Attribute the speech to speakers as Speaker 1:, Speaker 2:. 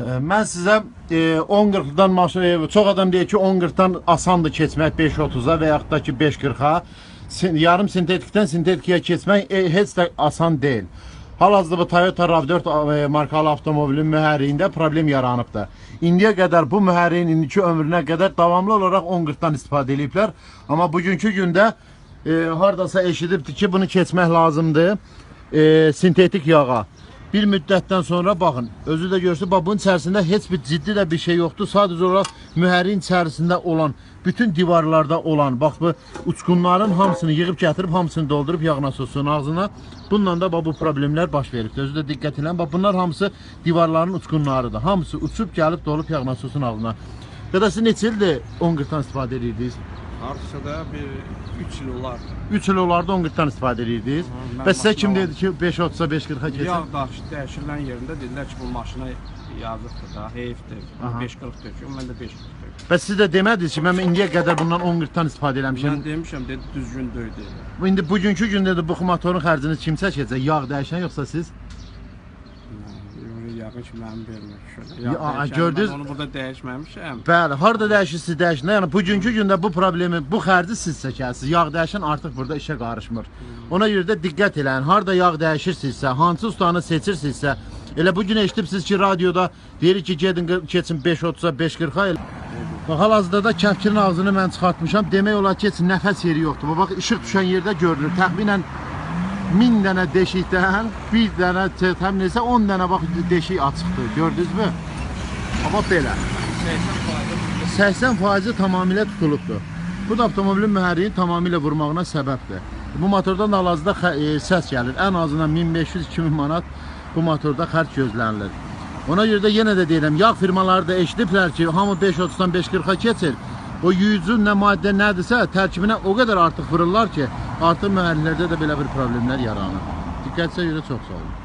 Speaker 1: Mən sizə e, 10.40-dan maşın e, çox adam deyir ki 10.40-dan asandır keçmək 5.30-a və yaxud da ki 5.40-a. Sin- Yarım sintetikdən sintetikaya keçmək e, heç də asan deyil. Hal-hazırda bu Toyota RAV4 e, markalı avtomobilin mühərriyində problem yaranıbdır. İndiyə qədər bu mühərriyin indiki ömrünə qədər davamlı olaraq 10.40-dan istifadə ediblər. Amma bugünkü gündə e, hardasa eşidibdi ki bunu keçmək lazımdır e, sintetik yağa. Bir müddətdən sonra baxın, özü də görürsünüz, bax bunun içərisində heç bir ciddi də bir şey yoxdur. Sadəcə olaraq mühərrin içərisində olan, bütün divarlarda olan, bax bu uçqunların hamısını yığıb gətirib, hamısını doldurub yağ nasosunun ağzına. Bununla da bax bu problemlər baş verib. Özü də diqqət edin, bax bunlar hamısı divarların uçqunlarıdır. Hamısı uçub gəlib dolub yağ nasosunun ağzına. Siz neçə ildir 10 qırqdan istifadə edirdiniz?
Speaker 2: Hardasa da bir 3 il olar.
Speaker 1: 3 il olardı 10 qırqdan istifadə edirdiniz. Və sizə kim dedi ki 5.30-a 5.40-a keçin?
Speaker 2: Yağ daş dəyişilən yerində dedilər ki, bu maşına yazıqdır da, heyfdir.
Speaker 1: Aha.
Speaker 2: 540 töküyorum, mən də 540 töküyorum.
Speaker 1: Bəs siz də demədiniz ki, mən indiyə qədər bundan 10 qırqdan istifadə eləmişəm.
Speaker 2: Mən demişəm, dedi düzgün döydü.
Speaker 1: İndi bugünkü gündə də bu motorun xərcini kim çəkəcək? Yağ dəyişən yoxsa siz?
Speaker 2: Yağın ki, mənim şöyle.
Speaker 1: Ya,
Speaker 2: dəyişən,
Speaker 1: gördünüz-
Speaker 2: onu burada dəyişməmişəm.
Speaker 1: Bəli, harda dəyişirsiniz dəyişin. Yəni bugünkü gündə bu problemi, bu xərci siz çəkərsiniz. Yağ dəyişən artıq burada işə qarışmır. Ona görə də diqqət eləyin. Harda yağ dəyişirsinizsə, hansı ustanı seçirsinizsə, elə bu gün eşidibsiz ki, radioda deyir ki, gedin keçin 5.30-a 5.40-a. elə- Bax, hal-hazırda da kəpkirin ağzını mən çıxartmışam. Demək olar ki, heç nəfəs yeri yoxdur. Bax işıq düşən yerdə görünür. Təxminən 1000 dənə deşikdən bir dənə həm nəsə 10 dənə bax deşik açıqdır. Gördünüzmü? Amma belə. 80% tamamilə tutulubdur. Bu da avtomobilin mühərriyin tamamilə vurmağına səbəbdir. Bu motordan hal-hazırda e, səs gəlir. Ən azından 1500-2000 manat bu motorda xərc gözlənilir. Ona görə də yenə də deyirəm, yağ firmaları da eşidiblər ki, hamı 5.30-dan 5.40-a keçir. O yüzün nə maddə nədirsə tərkibinə o qədər artıq vururlar ki, artıq mühərrirlərdə də belə bir problemlər yaranır. Diqqətinizə görə çox sağ olun.